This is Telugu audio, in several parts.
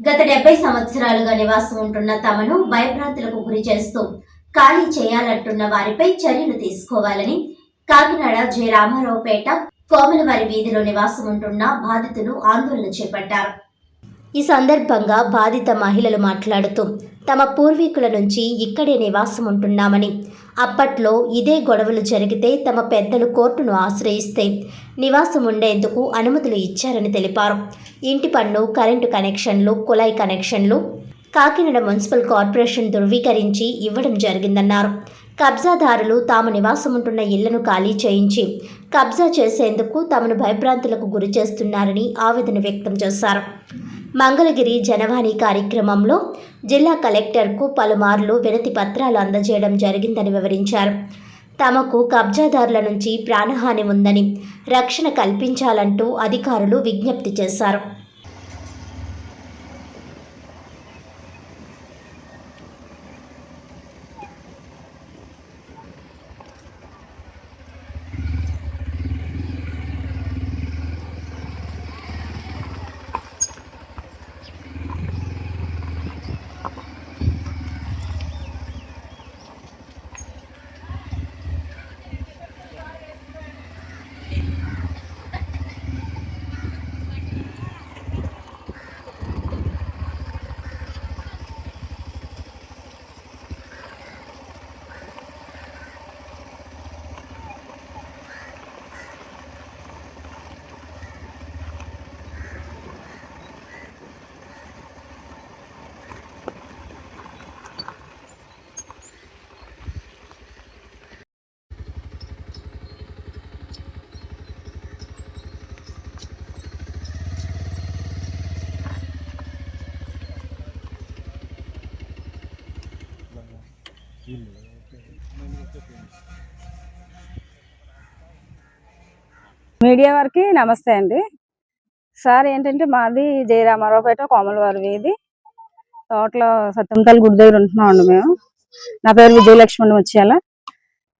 గత డెబ్బై సంవత్సరాలుగా నివాసం ఉంటున్న తమను భయభ్రాంతులకు గురి చేస్తూ ఖాళీ చేయాలంటున్న వారిపై చర్యలు తీసుకోవాలని కాకినాడ జె రామారావుపేట కోమలవారి వీధిలో నివాసం ఉంటున్న బాధితులు ఆందోళన చేపట్టారు. ఈ సందర్భంగా బాధిత మహిళలు మాట్లాడుతూ తమ పూర్వీకుల నుంచి ఇక్కడే నివాసం ఉంటున్నామని అప్పట్లో ఇదే గొడవలు జరిగితే తమ పెద్దలు కోర్టును ఆశ్రయిస్తే నివాసం ఉండేందుకు అనుమతులు ఇచ్చారని తెలిపారు. ఇంటి పన్ను కరెంటు కనెక్షన్లు కుళాయి కనెక్షన్లు కాకినాడ మున్సిపల్ కార్పొరేషన్ ధృవీకరించి ఇవ్వడం జరిగిందన్నారు. కబ్జాదారులు తాము నివాసం ఉంటున్న ఇళ్ళను ఖాళీ చేయించి కబ్జా చేసేందుకు తమను భయభ్రాంతులకు గురి చేస్తున్నారని ఆవేదన వ్యక్తం చేశారు. మంగళగిరి జనవాణి కార్యక్రమంలో జిల్లా కలెక్టర్కు పలుమార్లు వినతి పత్రాలు అందజేయడం జరిగిందని వివరించారు. తమకు కబ్జాదారుల నుంచి ప్రాణహాని ఉందని రక్షణ కల్పించాలంటూ అధికారులు విజ్ఞప్తి చేశారు. మీడియా వారికి నమస్తే అండి. సార్ ఏంటంటే మాది జయరామారావుపేట కోమలవారి వీధి. తోటలో సత్యంతల గుడి దగ్గర ఉంటున్నామండి మేము. నా పేరు విజయలక్ష్మణ్ వచ్చేయాల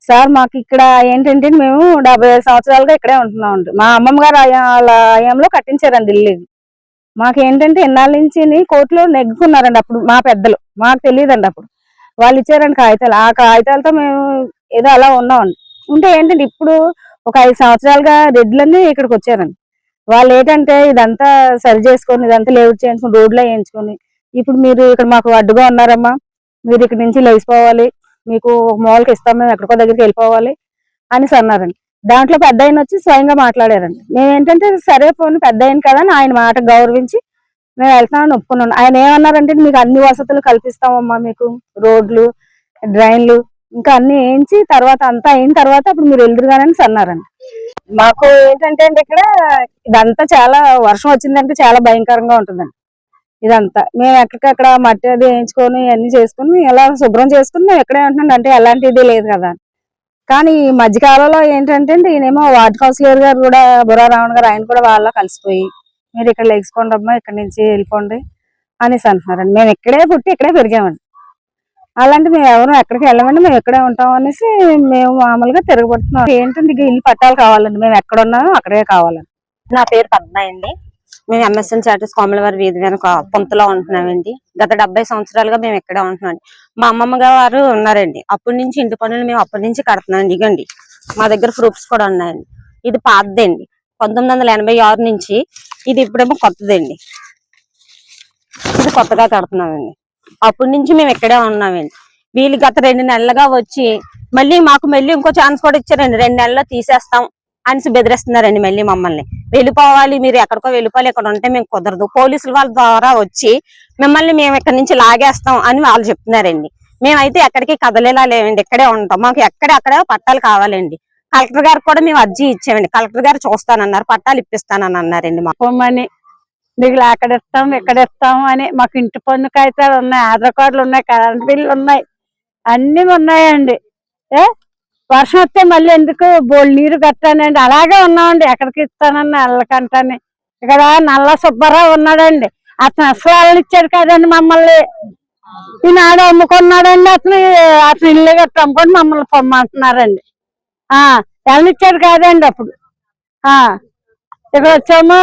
సార్ మాకు ఇక్కడ ఏంటంటే మేము డెబ్బై ఐదు సంవత్సరాలుగా ఇక్కడే ఉంటున్నామండి మా అమ్మమ్మ గారు వాళ్ళ ఆయంలో కట్టించారండి ఇల్లు మాకేంటంటే మాకు ఏంటంటే ఎన్నాళ్ళ నుంచి కోర్టులో నెగ్గుకున్నారండి అప్పుడు మా పెద్దలు. మాకు తెలియదండి అప్పుడు. వాళ్ళు ఇచ్చారండి కాగితాలు. ఆ కాగితాలతో మేము ఏదో అలా ఉన్నామండి. ఉంటే ఏంటంటే ఇప్పుడు ఒక ఐదు సంవత్సరాలుగా రెడ్లన్నీ ఇక్కడికి వచ్చారండి. వాళ్ళు ఏంటంటే ఇదంతా సరి చేసుకొని ఇదంతా లేఅవుట్ చేయించుకొని రోడ్లో వేయించుకొని ఇప్పుడు మీరు ఇక్కడ మాకు అడ్డుగా ఉన్నారమ్మా మీరు ఇక్కడ నుంచి లేచిపోవాలి మీకు ఒక మూలకి ఇస్తాం మేము ఎక్కడికో దగ్గరికి వెళ్ళిపోవాలి అనేసి అన్నారండి. దాంట్లో పెద్ద ఆయన వచ్చి స్వయంగా మాట్లాడారండి. మేము ఏంటంటే సరే పోనీ పెద్ద ఆయన కదా అని ఆయన మాట గౌరవించి మేము వెళ్తామని ఒప్పుకున్నాను. ఆయన ఏమన్నారంటే మీకు అన్ని వసతులు కల్పిస్తామమ్మా మీకు. రోడ్లు డ్రైన్లు ఇంకా అన్ని వేయించి తర్వాత అంతా అయిన తర్వాత అప్పుడు మీరు వెళ్తురుగానని అన్నారండి మాకు ఏంటంటే అండి ఇక్కడ ఇదంతా చాలా వర్షం వచ్చిందంటే చాలా భయంకరంగా ఉంటుందండి. ఇదంతా మేము ఎక్కడికక్కడ మట్టి అది వేయించుకొని అన్ని చేసుకుని ఎలా శుభ్రం చేసుకుని మేము ఎక్కడే ఉంటున్నాం. అంటే ఎలాంటిది లేదు కదా. కానీ ఈ మధ్యకాలంలో ఏంటంటే ఈయనేమో వార్డ్ కౌన్సిలర్ గారు కూడా బుర్రా రావణ్ గారు ఆయన కూడా వాళ్ళ కలిసిపోయి మీరు ఇక్కడ లేచుకోండి అమ్మా ఇక్కడ నుంచి వెళ్ళిపోండి అనేసి అంటున్నారండి. మేము ఇక్కడే పుట్టి ఇక్కడే పెరిగామండి. అలాంటి మేము ఎవరు ఎక్కడికి వెళ్ళమండి మేము ఇక్కడే ఉంటాం అనేసి మేము మామూలుగా తిరగబడుతున్నాం. ఏంటంటే ఇల్లు పట్టాలు కావాలండి? మేము ఎక్కడ ఉన్నామో అక్కడే కావాలండి. నా పేరు పద్మ అండి. మేము ఎంఎస్ఎన్ చాటర్స్ కోమలవారి వీధి వెనుక పొంతలో ఉంటున్నామండి. గత డెబ్బై సంవత్సరాలుగా మేము ఇక్కడే ఉంటున్నాం మా అమ్మమ్మ గారు ఉన్నారండి. అప్పటి నుంచి ఇంటి పనులు మేము అప్పటి నుంచి కడుతున్నాం. ఇగండి మా దగ్గర ప్రూఫ్స్ కూడా ఉన్నాయండి. ఇది పాతదండి. పంతొమ్మిది వందల ఎనభై ఆరు నుంచి ఇది ఇప్పుడేమో కొత్తదండి. ఇది కొత్తగా కడుతున్నామండి. అప్పటి నుంచి మేము ఇక్కడే ఉన్నామండి. వీళ్ళు గత రెండు నెలలుగా వచ్చి మళ్ళీ మాకు మళ్ళీ ఇంకో ఛాన్స్ కూడా ఇచ్చారండి. రెండు నెలల్లో తీసేస్తాం అనేసి బెదిరిస్తున్నారండి మళ్ళీ మమ్మల్ని. వెళ్ళిపోవాలి మీరు ఎక్కడికో వెళ్ళిపోవాలి ఇక్కడ ఉంటే మేము కుదరదు. పోలీసుల వాళ్ళ ద్వారా వచ్చి మిమ్మల్ని మేము ఇక్కడ నుంచి లాగేస్తాం అని వాళ్ళు చెప్తున్నారండి. మేమైతే ఎక్కడికి కదలేలా లేవండి. ఇక్కడే ఉంటాం. మాకు ఎక్కడెక్కడ పట్టాలు కావాలండి. కలెక్టర్ గారు కూడా మేము అర్జీ ఇచ్చామండి. కలెక్టర్ గారు చూస్తానన్నారు పట్టాలు ఇప్పిస్తానని అన్నారండి మాకు. పొమ్మని మీకు అక్కడ ఇస్తాం ఇక్కడ ఇస్తాం అని మాకు ఇంటి పన్ను కాగితాలు ఉన్నాయి ఆధార్ కార్డులు ఉన్నాయి కరెంట్ బిల్లు ఉన్నాయి అన్ని ఉన్నాయండి. ఏ? వర్షం వస్తే మళ్ళీ ఎందుకు బోల్ నీరు కట్టానండి. అలాగే ఉన్నామండి ఎక్కడికి ఇస్తానని అల్లకంటాని ఇక్కడ నల్ల సుబ్బారావు ఉన్నాడండి. అతను అసలు ఇచ్చాడు కదండి మమ్మల్ని. ఈనాడు అమ్ముకున్నాడండి అతను అతను ఇల్లు గట్ట అమ్ముకొని మమ్మల్ని పొమ్మంటున్నారండి. ఆ వెళ్ళనిచ్చాడు కాదండి అప్పుడు. ఆ ఇక్కడ వచ్చాము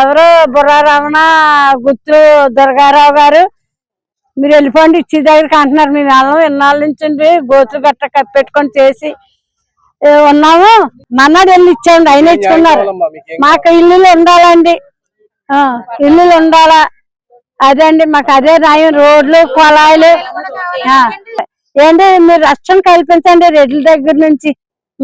ఎవరు బుర్రా రమణ గుత్తు దుర్గారావు గారు మీరు వెళ్ళిపోండి ఇచ్చి దగ్గరికి అంటున్నారు. మేము వెళ్ళం ఇన్నాళ్ళ నుంచి గోతులు గట్ట కప్పెట్టుకొని చేసి ఉన్నాము. మన్నాడు వెళ్ళి ఇచ్చాండి ఆయన ఇచ్చుకున్నారు. మీకేం ఇల్లులు ఉండాలండి. ఆ, ఇల్లులు ఉండాలా. అదే అండి మాకు అదే న్యాయం. రోడ్లు ఆ, ఏంటి మీరు రక్షణ కల్పించండి రెడ్ల దగ్గర నుంచి.